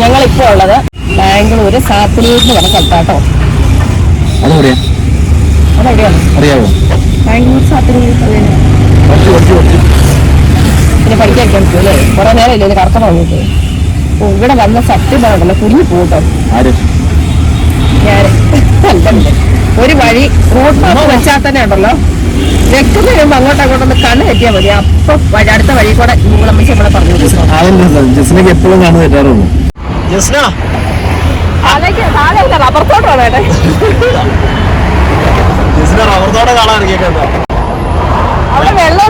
ഞങ്ങളിപ്പോൾ ഉള്ളത് ബാംഗ്ലൂര് സാത്തലൂർ എന്ന് പറഞ്ഞ സ്ഥലത്താട്ടോ പിന്നെ പഠിക്കാൻ അല്ലേ? കുറെ നേരം ഇല്ലേ കറക്കം വന്നിട്ട്? ഇവിടെ വന്ന സത്യം പറഞ്ഞല്ലോ കുഞ്ഞു പോട്ടോ? ഒരു വഴി റോഡ് മാപ്പ് വെച്ചാൽ തന്നെ ഉണ്ടല്ലോ. വെക്കുന്ന കഴിയുമ്പോ അങ്ങോട്ടും അങ്ങോട്ടൊന്ന് കണ്ണ് തെറ്റിയാൽ മതി. അപ്പൊ അടുത്ത വഴി കൂടെ നിങ്ങളമ്മ നമ്മളെ പറഞ്ഞു എപ്പോഴും കണ്ണ്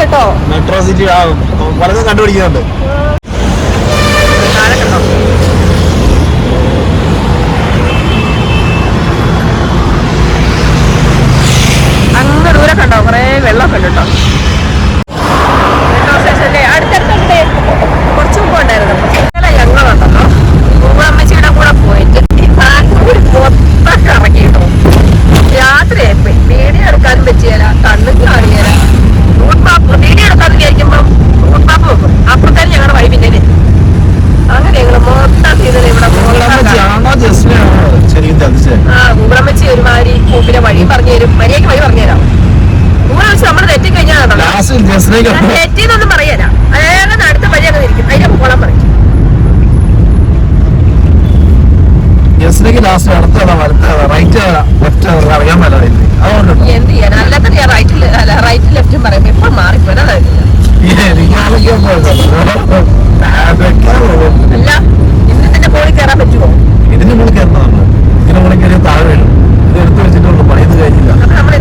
കേട്ടോ. മെട്രോ സിറ്റി പലതും കണ്ടുപിടിക്കുന്നുണ്ട്. ബസ്സിലേക്ക് ലാസ്റ്റ് അടുത്ത കഥ വലത്ത് കഥ റൈറ്റ് കഥ ലെഫ്റ്റ് കഥ അറിയാൻ മേലായിരുന്നു അതുകൊണ്ടുണ്ട്? എന്ത് ചെയ്യാൻ അല്ലാത്ത ഞാൻ റൈറ്റിൽ അല്ല റൈറ്റ് ലെഫ്റ്റും പറയും. ഇപ്പൊ മാറിപ്പോ അല്ല ഇതിന് കയറാൻ പറ്റുമോ? ഇതിന് മുകളിൽ കയറണം നമ്മൾ മുകളിൽ കയറിയ താഴെ ഇത് എടുത്തു വെച്ചിട്ടുള്ളൂ പറയുന്നത് കഴിഞ്ഞില്ല. നമ്മൾ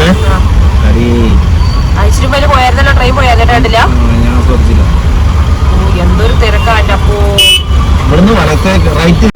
അയച്ചേ അയച്ചിട്ട് മേലെ ട്രെയിൻ പോയായിരുന്നു കണ്ടില്ല? എന്തൊരു തിരക്കാന്റെ അപ്പോ. ഇവിടുന്ന് വലത്തേക്ക് റൈറ്റ്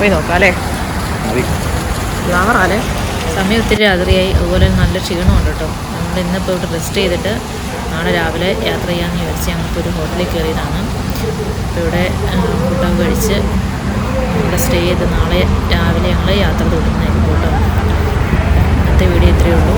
പോയി നോക്കാം അല്ലേ? ഗ്ലാമറാലേ സമയം ഒത്തിരി രാത്രിയായി. അതുപോലെ നല്ല ക്ഷീണമുണ്ട് കേട്ടോ. നമ്മൾ ഇന്നിപ്പോൾ ഇവിടെ റെസ്റ്റ് ചെയ്തിട്ട് നാളെ രാവിലെ യാത്ര ചെയ്യാമെന്ന് വിചാരിച്ച് ഞങ്ങളിപ്പോൾ ഒരു ഹോട്ടലിൽ കയറിയതാണ്. അപ്പോൾ ഇവിടെ ഫുഡൊക്കെ കഴിച്ച് ഇവിടെ സ്റ്റേ ചെയ്ത് നാളെ രാവിലെ ഞങ്ങൾ യാത്ര തുടങ്ങുന്നതായിരിക്കും കേട്ടോ. ഇന്നത്തെ വീഡിയോ ഇത്രയേ ഉള്ളൂ.